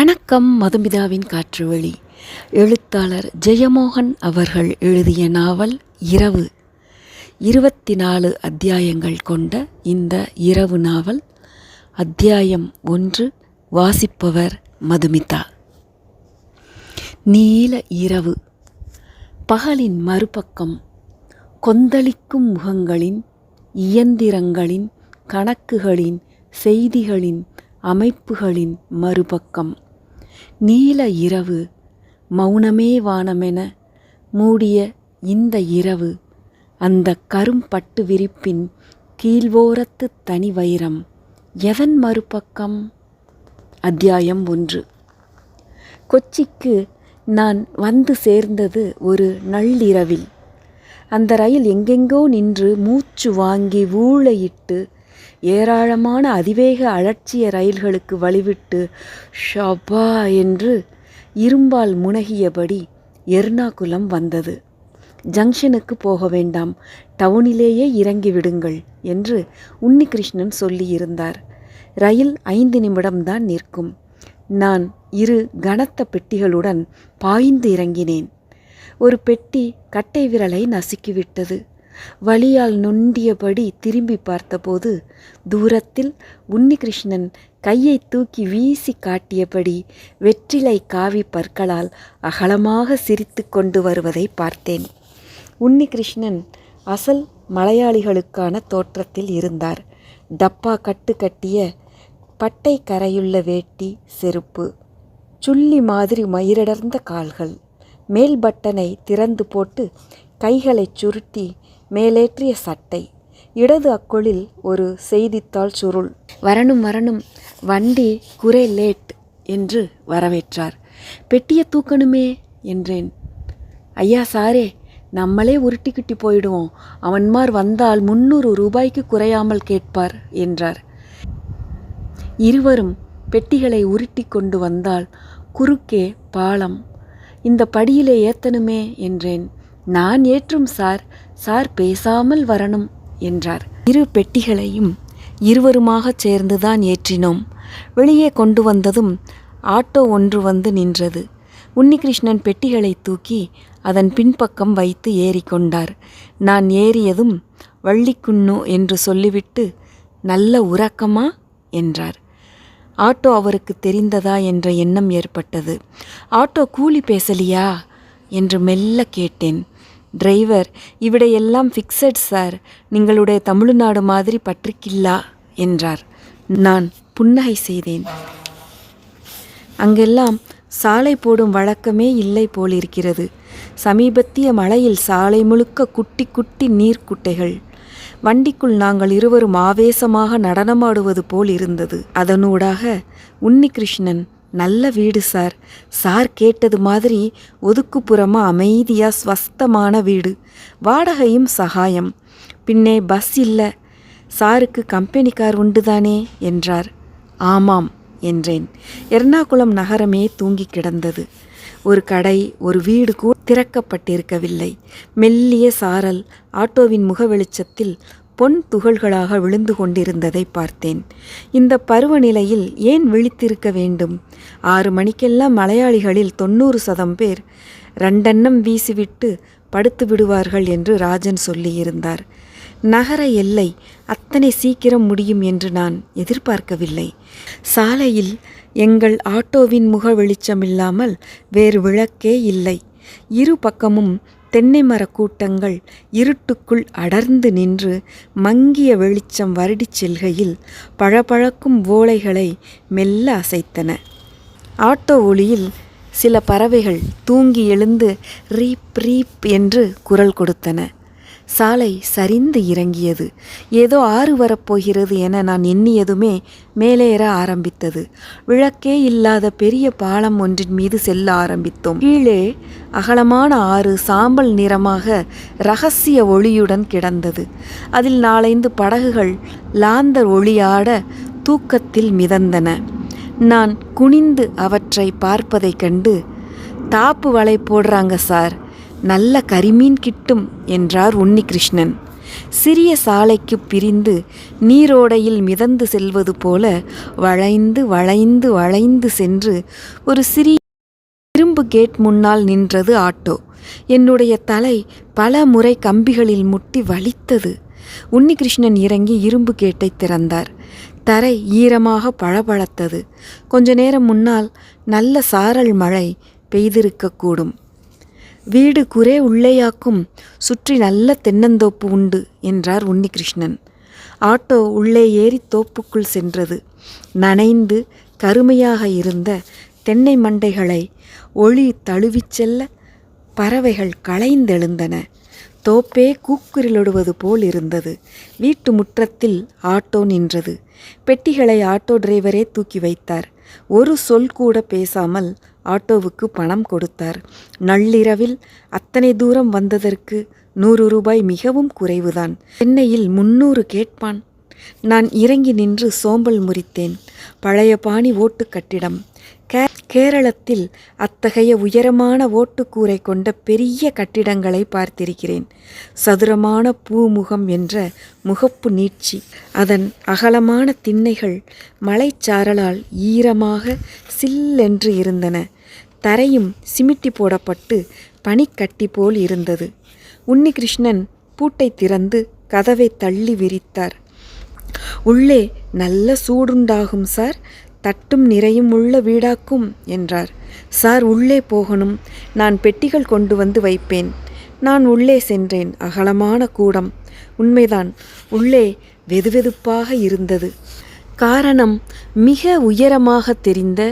வணக்கம் மதுமிதாவின் காற்றுவழி எழுத்தாளர் ஜெயமோகன் அவர்கள் எழுதிய நாவல் இரவு. இருபத்தி நாலு அத்தியாயங்கள் கொண்ட இந்த இரவு நாவல் அத்தியாயம் ஒன்று வாசிப்பவர் மதுமிதா. நீல இரவு. பகலின் மறுபக்கம் கொந்தளிக்கும் முகங்களின் இயந்திரங்களின் கணக்குகளின் செய்திகளின் அமைப்புகளின் மறுபக்கம். நீல இரவு மௌனமே வானமென மூடிய இந்த இரவு அந்த கரும்பட்டு விரிப்பின் கீழ்வோரத்து தனி வைரம் எதன் மறுபக்கம்? அத்தியாயம் ஒன்று. கொச்சிக்கு நான் வந்து சேர்ந்தது ஒரு நள்ளிரவில். அந்த ரயில் எங்கெங்கோ நின்று மூச்சு வாங்கி ஊழையிட்டு ஏராளமான அதிவேக அலட்சிய ரயில்களுக்கு வழிவிட்டு ஷபா என்று இரும்பால் முனகியபடி எர்ணாகுளம் வந்தது. ஜங்ஷனுக்கு போக வேண்டாம். டவுனிலேயே இறங்கி விடுங்கள் என்று உன்னிகிருஷ்ணன் சொல்லியிருந்தார். ரயில் ஐந்து நிமிடம்தான் நிற்கும். நான் இரு கனத்த பெட்டிகளுடன் பாய்ந்து இறங்கினேன். ஒரு பெட்டி கட்டை விரலை நசுக்கிவிட்டது. வழியால் நொண்டியபடி திரும்பி பார்த்தபோது தூரத்தில் உன்னிகிருஷ்ணன் கையை தூக்கி வீசி காட்டியபடி வெற்றிலை காவி பற்களால் அகலமாக சிரித்து கொண்டு வருவதை பார்த்தேன். உன்னிகிருஷ்ணன் அசல் மலையாளிகளுக்கான தோற்றத்தில் இருந்தார். டப்பா கட்டு கட்டிய பட்டை கரையுள்ள வேட்டி செருப்பு சுள்ளி மாதிரி மயிரடர்ந்த கால்கள் மேல் பட்டனை திறந்து போட்டு கைகளைச் சுருட்டி மேலேற்றிய சட்டை. இடது அக்குளில் ஒரு செய்தித்தாள் சுருள். வரணும் வரணும் வண்டி குறை லேட் என்று வரவேற்றார். பெட்டியை தூக்கணுமே என்றேன். ஐயா சாரே நம்மளே உருட்டிக்கிட்டி போயிடுவோம். அவன்மார் வந்தால் முன்னூறு ரூபாய்க்கு குறையாமல் கேட்பார் என்றார். இருவரும் பெட்டிகளை உருட்டி கொண்டு வந்தால் குறுக்கே பாலம். இந்த படியிலே ஏத்தனுமே என்றேன். நான் ஏற்றும் சார் சார் பேசாமல் வரணும் என்றார். இரு பெட்டிகளையும் இருவருமாகச் சேர்ந்துதான் ஏற்றினோம். வெளியே கொண்டு வந்ததும் ஆட்டோ ஒன்று வந்து நின்றது. உன்னிகிருஷ்ணன் பெட்டிகளை தூக்கி அதன் பின்பக்கம் வைத்து ஏறிக்கொண்டார் நான் ஏறியதும் வள்ளிக்குன்னு என்று சொல்லிவிட்டு நல்ல உறக்கமா? என்றார். ஆட்டோ அவருக்கு தெரிந்ததா என்ற எண்ணம் ஏற்பட்டது. ஆட்டோ கூலி பேசலியா? என்று மெல்ல கேட்டேன். டிரைவர் இவிடையெல்லாம் ஃபிக்ஸட் சார் நீங்களுடைய தமிழ்நாடு மாதிரி பற்றிக்கில்லா என்றார். நான் புன்னகை செய்தேன். அங்கெல்லாம் சாலை போடும் வழக்கமே இல்லை போலிருக்கிறது. சமீபத்திய மழையில் சாலை முழுக்க குட்டி குட்டி நீர்க்குட்டைகள். வண்டிக்குள் நாங்கள் இருவரும் ஆவேசமாக நடனமாடுவது போல் இருந்தது. அதனூடாக உன்னிகிருஷ்ணன் நல்ல வீடு சார். சார் கேட்டது மாதிரி ஒதுக்குப்புறமாக அமைதியாக ஸ்வஸ்தமான வீடு. வாடகையும் சகாயம். பின்னே பஸ் இல்லை. சாருக்கு கம்பெனி கார் உண்டு தானே என்றார். ஆமாம் என்றேன். எர்ணாகுளம் நகரமே தூங்கி கிடந்தது. ஒரு கடை ஒரு வீடு கூட திறக்கப்பட்டிருக்கவில்லை. மெல்லிய சாரல் ஆட்டோவின் முக வெளிச்சத்தில் பொன் துகள்களாக விழுந்து கொண்டிருந்ததை பார்த்தேன். இந்த பருவநிலையில் ஏன் விழித்திருக்க வேண்டும்? ஆறு மணிக்கெல்லாம் மலையாளிகளில் தொண்ணூறு சதம் பேர் ரெண்டெண்ணம் வீசிவிட்டு படுத்து விடுவார்கள் என்று ராஜன் சொல்லியிருந்தார். நகர எல்லை அத்தனை சீக்கிரம் முடியும் என்று நான் எதிர்பார்க்கவில்லை. சாலையில் எங்கள் ஆட்டோவின் முக வெளிச்சமில்லாமல் வேறு விளக்கே இல்லை. இரு பக்கமும் தென்னை மர கூட்டங்கள் இருட்டுக்குள் அடர்ந்து நின்று மங்கிய வெளிச்சம் வருடிச் செல்கையில் பழபழக்கும் ஓலைகளை மெல்ல அசைத்தன. ஆட்டோ ஒளியில் சில பறவைகள் தூங்கி எழுந்து ரீப் ரீப் என்று குரல் கொடுத்தன. சாலை சரிந்து இறங்கியது. ஏதோ ஆறு வரப்போகிறது என நான் எண்ணியதுமே மேலேற ஆரம்பித்தது. விளக்கே இல்லாத பெரிய பாலம் ஒன்றின் மீது செல்ல ஆரம்பித்தோம். கீழே அகலமான ஆறு சாம்பல் நிறமாக ரகசிய ஒளியுடன் கிடந்தது. அதில் நாலைந்து படகுகள் லாந்தர் ஒளியாட தூக்கத்தில் மிதந்தன. நான் குனிந்து அவற்றை பார்ப்பதைக் கண்டு தாப்பு வலை போடுறாங்க சார். நல்ல கரிமீன் கிட்டும் என்றார் உன்னிகிருஷ்ணன். சிறிய சாலைக்கு பிரிந்து நீரோடையில் மிதந்து செல்வது போல வளைந்து வளைந்து வளைந்து சென்று ஒரு சிறிய இரும்பு கேட் முன்னால் நின்றது ஆட்டோ. என்னுடைய தலை பல முறை கம்பிகளில் முட்டி வலித்தது. உன்னிகிருஷ்ணன் இறங்கி இரும்பு கேட்டை திறந்தார். தரை ஈரமாக பளபளத்தது. கொஞ்ச நேரம் முன்னால் நல்ல சாரல் மழை பெய்திருக்கக்கூடும். வீடு குரே உள்ளேயாக்கும் சுற்றி நல்ல தென்னந்தோப்பு உண்டு என்றார் உன்னிகிருஷ்ணன். ஆட்டோ உள்ளே ஏறி தோப்புக்குள் சென்றது. நனைந்து கருமையாக இருந்த தென்னை மண்டைகளை ஒளி தழுவிச் செல்ல பறவைகள் களைந்தெழுந்தன. தோப்பே கூக்குரிலொடுவது போல் இருந்தது. வீட்டு முற்றத்தில் ஆட்டோ நின்றது. பெட்டிகளை ஆட்டோ டிரைவரே தூக்கி வைத்தார். ஒரு சொல் கூட பேசாமல் ஆட்டோவுக்கு பணம் கொடுத்தார். நள்ளிரவில் அத்தனை தூரம் வந்ததற்கு நூறு ரூபாய் மிகவும் குறைவுதான். சென்னையில் முன்னூறு கேட்பான். நான் இறங்கி நின்று சோம்பல் முறித்தேன். பழைய பாணி ஓட்டு கட்டிடம். கேரளத்தில் அத்தகைய உயரமான ஓட்டுக்கூரை கொண்ட பெரிய கட்டிடங்களை பார்த்திருக்கிறேன். சதுரமான பூமுகம் என்ற முகப்பு நீட்சி அதன் அகலமான திண்ணைகள் மலைச்சாரலால் ஈரமாக சில்லென்று இருந்தன. தரையும் சிமிட்டி போடப்பட்டு பனிக்கட்டி போல் இருந்தது. உன்னிகிருஷ்ணன் பூட்டை திறந்து கதவை தள்ளி விரித்தார். உள்ளே நல்ல சூடுண்டாகும் சார். தட்டும் நிறையும் உள்ள வீடாக்கும் என்றார். சார் உள்ளே போகணும். நான் பெட்டிகள் கொண்டு வந்து வைப்பேன். நான் உள்ளே சென்றேன். அகலமான கூடம். உண்மைதான். உள்ளே வெதுவெதுப்பாக இருந்தது. காரணம் மிக உயரமாக தெரிந்த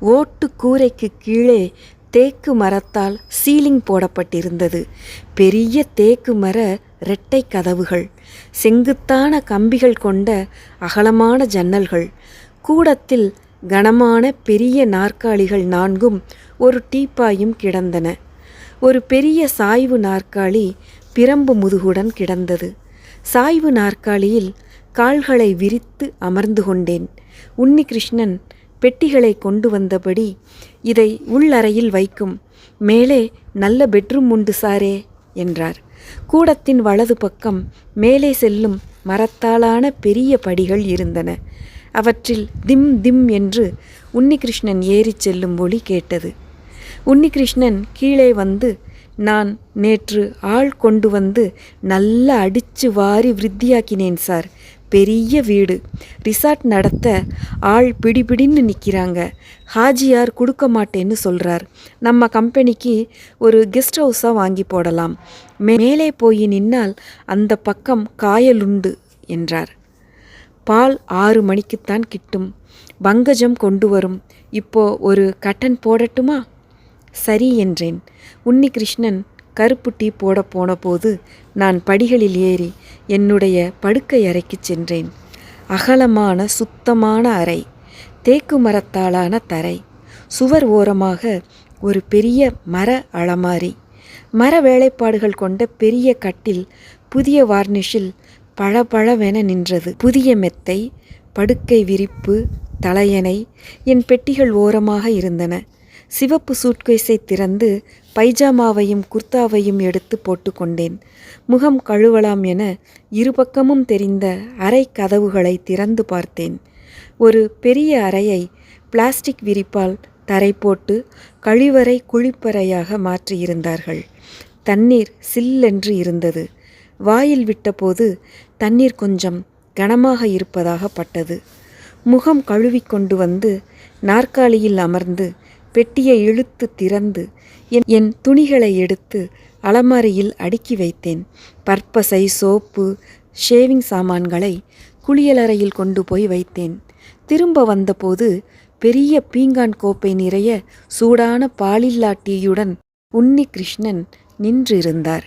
ஓட்டு கூரைக்கு கீழே தேக்கு மரத்தால் சீலிங் போடப்பட்டிருந்தது. பெரிய தேக்கு மர இரட்டை கதவுகள் செங்குத்தான கம்பிகள் கொண்ட அகலமான ஜன்னல்கள் கூடத்தில் கனமான பெரிய நாற்காலிகள் நான்கும் ஒரு டீப்பாயும் கிடந்தன. ஒரு பெரிய சாய்வு நாற்காலி பிரம்பு முதுகுடன் கிடந்தது. சாய்வு நாற்காலியில் கால்களை விரித்து அமர்ந்து கொண்டேன். உன்னிகிருஷ்ணன் பெட்டிகளை கொண்டு வந்தபடி இதை உள்ளறையில் வைக்கும். மேலே நல்ல பெட்ரூம் உண்டு சாரே என்றார். கூடத்தின் வலது பக்கம் மேலே செல்லும் மரத்தாலான பெரிய படிகள் இருந்தன. அவற்றில் திம் திம் என்று உன்னிகிருஷ்ணன் ஏறிச் செல்லும் ஒளி கேட்டது. உன்னிகிருஷ்ணன் கீழே வந்து நான் நேற்று ஆள் கொண்டு வந்து நல்லா அடிச்சு வாரி விருத்தியாக்கினேன் சார். பெரிய வீடு. ரிசார்ட் நடத்த ஆள் பிடிபிடின்னு நிற்கிறாங்க ஹாஜியார் கொடுக்க மாட்டேன்னு சொல்கிறார் நம்ம கம்பெனிக்கு ஒரு கெஸ்ட் ஹவுஸாக வாங்கி போடலாம். மேலே போய் நின்னால் அந்த பக்கம் காயலுண்டு என்றார். பால் ஆறு மணிக்குத்தான் கிட்டும். பங்கஜம் கொண்டு வரும். இப்போ ஒரு கட்டன் போடட்டுமா? சரி என்றேன். உன்னிகிருஷ்ணன் கருப்பு டீ போட போன போது நான் படிகளில் ஏறி என்னுடைய படுக்கை அறைக்கு சென்றேன். அகலமான சுத்தமான அறை. தேக்கு மரத்தாலான தரை. சுவர் ஓரமாக ஒரு பெரிய மர அலமாரி. மர வேலைப்பாடுகள் கொண்ட பெரிய கட்டில் புதிய வார்னிஷில் பளபளவென நின்றது. புதிய மெத்தை படுக்கை விரிப்பு தலையணை என் பெட்டிகள் ஓரமாக இருந்தன. சிவப்பு சூட்கேஸை திறந்து பைஜாமாவையும் குர்தாவையும் எடுத்து போட்டுக்கொண்டேன் முகம் கழுவலாம் என இருபக்கமும் தெரிந்த அறை கதவுகளை திறந்து பார்த்தேன். ஒரு பெரிய அறையை பிளாஸ்டிக் விரிப்பால் தரை போட்டு கழிவறை குழிப்பறையாக மாற்றியிருந்தார்கள். தண்ணீர் சில்லென்று இருந்தது. வாயில் விட்டபோது தண்ணீர் கொஞ்சம் கனமாக இருப்பதாக பட்டது. முகம் கழுவிக்கொண்டு வந்து நாற்காலியில் அமர்ந்து பெட்டியை இழுத்து திறந்து என் என் துணிகளை எடுத்து அலமாரியில் அடுக்கி வைத்தேன். பற்பசை சோப்பு ஷேவிங் சாமான்களை குளியலறையில் கொண்டு போய் வைத்தேன். திரும்ப வந்தபோது பெரிய பீங்கான் கோப்பை நிறைய சூடான பாலில்லா டீயுடன் உன்னி கிருஷ்ணன் நின்றிருந்தார்.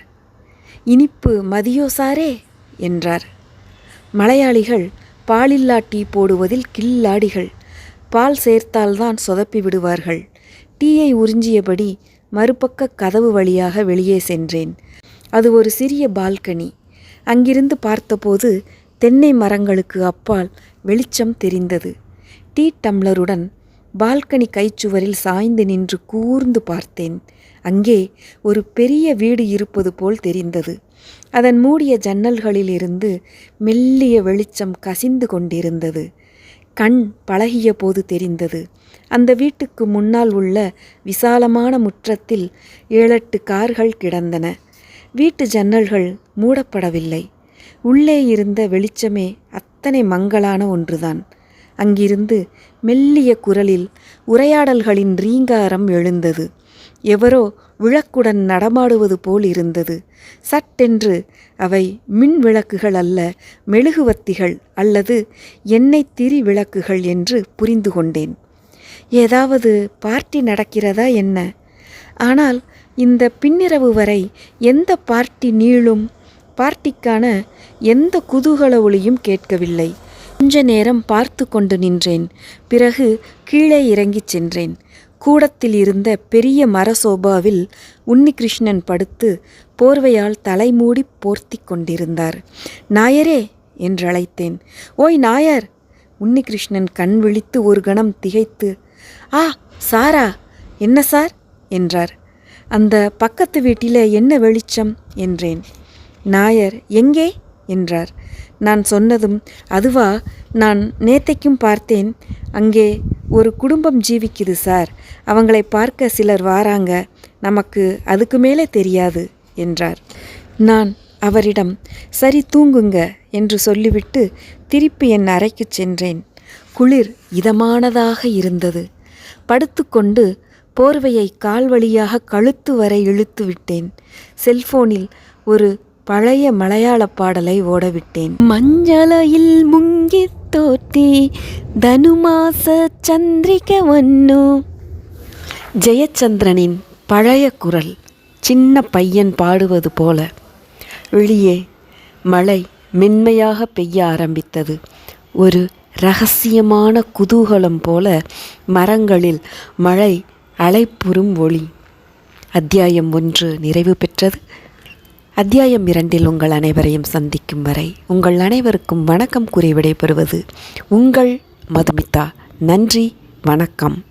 இனிப்பு மதியோ சாரே? என்றார். மலையாளிகள் பாலில்லா டீ போடுவதில் கில்லாடிகள். பால் சேர்த்தால்தான் சொதப்பி விடுவார்கள். டீயை உறிஞ்சியபடி மறுபக்க கதவு வழியாக வெளியே சென்றேன். அது ஒரு சிறிய பால்கனி. அங்கிருந்து பார்த்தபோது தென்னை மரங்களுக்கு அப்பால் வெளிச்சம் தெரிந்தது. டீ டம்ளருடன் பால்கனி கைச்சுவரில் சாய்ந்து நின்று கூர்ந்து பார்த்தேன். அங்கே ஒரு பெரிய வீடு இருப்பது போல் தெரிந்தது. அதன் மூடிய ஜன்னல்களிலிருந்து மெல்லிய வெளிச்சம் கசிந்து கொண்டிருந்தது. கண் பழகிய போது தெரிந்தது. அந்த வீட்டுக்கு முன்னால் உள்ள விசாலமான முற்றத்தில் ஏழெட்டு கார்கள் கிடந்தன. வீட்டு ஜன்னல்கள் மூடப்படவில்லை. உள்ளே இருந்த வெளிச்சமே அத்தனை மங்களான ஒன்றுதான். அங்கிருந்து மெல்லிய குரலில் உரையாடல்களின் ரீங்காரம் எழுந்தது. எவரோ விளக்குடன் நடமாடுவது போல் இருந்தது. சட்டென்று அவை மின் விளக்குகள் அல்ல மெழுகுவத்திகள் அல்லது எண்ணெய் திரி விளக்குகள் என்று புரிந்து கொண்டேன். ஏதாவது பார்ட்டி நடக்கிறதா என்ன? ஆனால் இந்த பின்னிரவு வரை எந்த பார்ட்டி நீளும் பார்ட்டிக்கான எந்த குதூகல ஒளியும் கேட்கவில்லை. கொஞ்ச நேரம் பார்த்து கொண்டு நின்றேன். பிறகு கீழே இறங்கிச் சென்றேன். கூடத்தில் இருந்த பெரிய மரசோபாவில் உன்னிகிருஷ்ணன் படுத்து போர்வையால் தலைமூடி போர்த்தி கொண்டிருந்தார். நாயரே! என்றழைத்தேன். ஓய் நாயர்! உன்னிகிருஷ்ணன் கண் விழித்து ஒரு கணம் திகைத்து ஆ சாரா! என்ன சார்? என்றார். அந்த பக்கத்து வீட்டில் என்ன வெளிச்சம்? என்றேன். நாயர் எங்கே? என்றார். நான் சொன்னதும் அதுவா நான் நேத்தைக்கும் பார்த்தேன். அங்கே ஒரு குடும்பம் ஜீவிக்குது சார். அவங்களை பார்க்க சிலர் வாராங்க. நமக்கு அதுக்கு மேலே தெரியாது என்றார். நான் அவரிடம் சரி தூங்குங்க என்று சொல்லிவிட்டு திருப்பி என் அறைக்கு சென்றேன். குளிர் இதமானதாக இருந்தது. படுத்துக்கொண்டு போர்வையை கால் வழியாக கழுத்து வரை இழுத்து விட்டேன். செல்போனில் ஒரு பழைய மலையாள பாடலை ஓடவிட்டேன். மஞ்சளையில் முங்கி தோத்தி தனுமாச சந்திரிக ஒன்னு ஜெயச்சந்திரனின் பழைய குரல் சின்ன பையன் பாடுவது போல வெளியே மழை மென்மையாக பெய்ய ஆரம்பித்தது. ஒரு ரகசியமான குதூகலம் போல மரங்களில் மழை அலைப்புறும் ஒளி. அத்தியாயம் ஒன்று நிறைவு பெற்றது. அத்தியாயம் இரண்டில் உங்கள் அனைவரையும் சந்திக்கும் வரை உங்கள் அனைவருக்கும் வணக்கம் கூறி விடைபெறுவது உங்கள் மதுமிதா. நன்றி வணக்கம்.